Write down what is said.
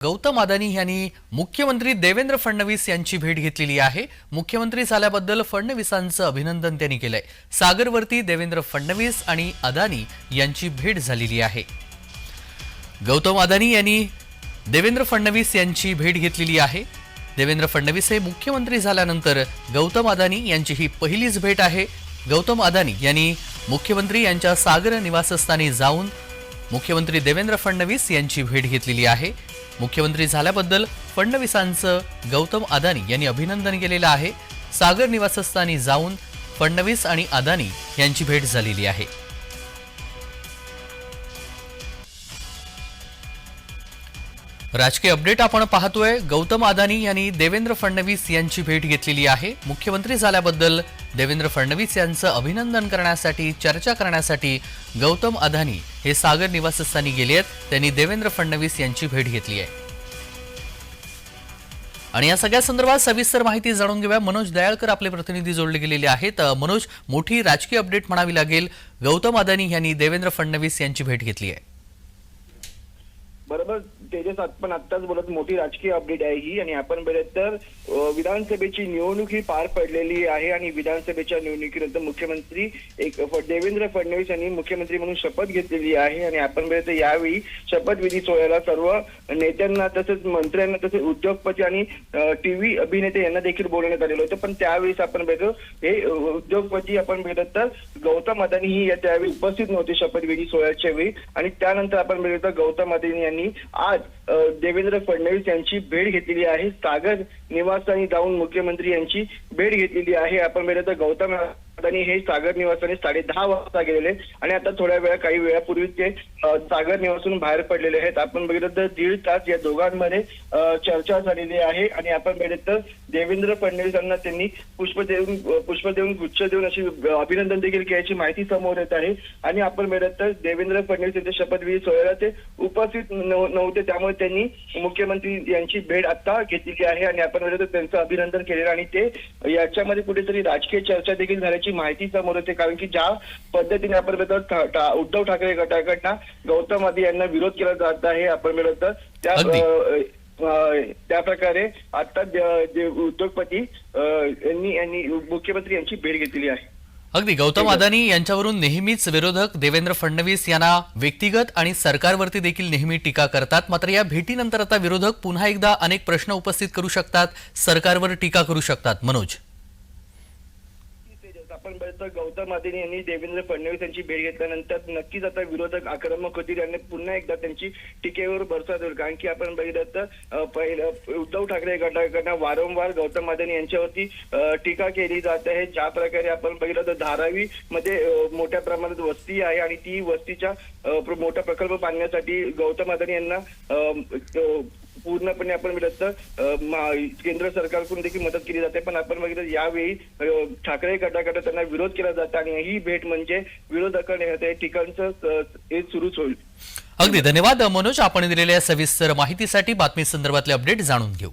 गौतम अदानी यांनी मुख्यमंत्री देवेंद्र फडणवीस यांची भेट घेतलेली आहे. मुख्यमंत्री झाल्याबद्दल फडणवीसांचं अभिनंदन त्यांनी केलंय. सागरवरती देवेंद्र फडणवीस आणि अदानी यांची भेट झालेली आहे. गौतम अदानी यांनी देवेंद्र फडणवीस यांची भेट घेतलेली आहे. देवेंद्र फडणवीस हे मुख्यमंत्री झाल्यानंतर गौतम अदानी यांची ही पहिलीच भेट आहे. गौतम अदानी यांनी मुख्यमंत्री यांच्या सागर निवासस्थानी जाऊन मुख्यमंत्री देवेंद्र फडणवीस यांची भेट घेतलेली आहे. मुख्यमंत्री झाल्याबद्दल फडणवीसांचं गौतम अदानी यांनी अभिनंदन केलेलं आहे. सागर निवासस्थानी जाऊन फडणवीस आणि अदानी यांची भेट झालेली आहे. राजकीय अपडेट आपण पाहतोय. गौतम अदानी यांनी देवेंद्र फडणवीस यांची भेट घेतलेली आहे. मुख्यमंत्री झाल्याबद्दल देवेंद्र फडणवीस यांचं अभिनंदन करण्यासाठी चर्चा करण्यासाठी गौतम अदानी हे सागर निवासस्थानी गेले आहेत. त्यांनी देवेंद्र फडणवीस यांची भेट घेतली आहे. आणि या सगळ्या संदर्भात सविस्तर माहिती जाणून घेऊया. मनोज दयाळकर आपले प्रतिनिधी जोडले गेलेले आहेत. मनोज मोठी राजकीय अपडेट म्हणावी लागेल. गौतम अदानी यांनी देवेंद्र फडणवीस यांची भेट घेतली आहे. बरोबर तेजस आपण आत्ताच बोलत मोठी राजकीय अपडेट आहे ही आणि आपण बघत तर विधानसभेची निवडणूक ही पार पडलेली आहे आणि विधानसभेच्या निवडणुकीनंतर मुख्यमंत्री एक देवेंद्र फडणवीस यांनी मुख्यमंत्री म्हणून शपथ घेतलेली आहे आणि आपण बघत तर यावेळी शपथविधी सोहळ्याला सर्व नेत्यांना तसेच मंत्र्यांना तसेच उद्योगपती आणि टीव्ही अभिनेते यांना देखील बोलवण्यात आलेलं होतं. पण त्यावेळेस आपण बघतो हे उद्योगपती आपण बघत तर गौतम अदानी ही त्यावेळी उपस्थित नव्हते शपथविधी सोहळ्याच्या वेळी आणि त्यानंतर आपण बघितलं तर गौतम अदानी यांनी आज देवेंद्र फडणवीस यांची भेट घेतलेली आहे. सागर निवासस्थानी जाऊन मुख्यमंत्री यांची भेट घेतलेली आहे. आपण बघितलं तर गौतम हे सागर निवासाने साडे दहा वाजता गेलेले आणि आता थोड्या वेळा काही वेळापूर्वी ते सागर निवासून बाहेर पडलेले आहेत. आपण बघितलं तर दीड तास या दोघांमध्ये चर्चा झालेली आहे. आणि आपण बघितलं तर देवेंद्र फडणवीस यांना त्यांनी पुष्प देऊन पुष्प देऊन गुच्छ देऊन अशी अभिनंदन देखील केल्याची माहिती समोर येत आहे. आणि आपण बघितलं तर देवेंद्र फडणवीस यांच्या शपथविधी सोहळ्याला ते उपस्थित नव- नव्हते. त्यामुळे त्यांनी मुख्यमंत्री यांची भेट आता घेतलेली आहे. आणि आपण तर त्यांचं अभिनंदन केलेलं आणि ते याच्यामध्ये कुठेतरी राजकीय चर्चा देखील झाल्याची माहिती समोर येते. कारण की ज्या पद्धतीने आपण ठा- उद्धव ठाकरे गटाकडनं गौतम आदी यांना विरोध केला जात आहे. आपण तर त्या त्या प्रकारे आता ज- उद्योगपती यांनी यांनी मुख्यमंत्री यांची भेट घेतलेली आहे. अगदी. गौतम अदानी यांच्यावरून नेहमीच विरोधक देवेंद्र फडणवीस यांना व्यक्तिगत आणि सरकारवरती देखील नेहमी टीका करतात. मात्र या भेटीनंतर आता विरोधक पुन्हा एकदा अनेक प्रश्न उपस्थित करू शकतात सरकारवर टीका करू शकतात. मनोज? आपण बघतो गौतम आदिनी यांनी देवेंद्र फडणवीस यांची भेट घेतल्यानंतर नक्कीच आता विरोधक आक्रमक होतील आणि पुन्हा एकदा त्यांची टीकेवर भरसात होईल. कारण की आपण बघितलं तर पहिलं उद्धव ठाकरे गटाकडनं वारंवार गौतम अदानी यांच्यावरती टीका केली जात आहे. ज्या प्रकारे आपण बघितलं तर धारावी मध्ये मोठ्या प्रमाणात वस्ती आहे आणि ती वस्तीच्या मोठा प्रकल्प बांधण्यासाठी गौतम अदानी यांना पूर्णपणे आपण बघितलं तर केंद्र सरकारकडून देखील मदत केली जाते. पण आपण बघितलं यावेळी ठाकरे गटाकडे त्यांना विरोध केला जातो आणि ही भेट म्हणजे विरोधकांनी ठिकाणचं हे सुरूच होईल. अगदी. धन्यवाद मनोज. आपण दिलेल्या सविस्तर माहितीसाठी बातमी संदर्भातले अपडेट जाणून घेऊ.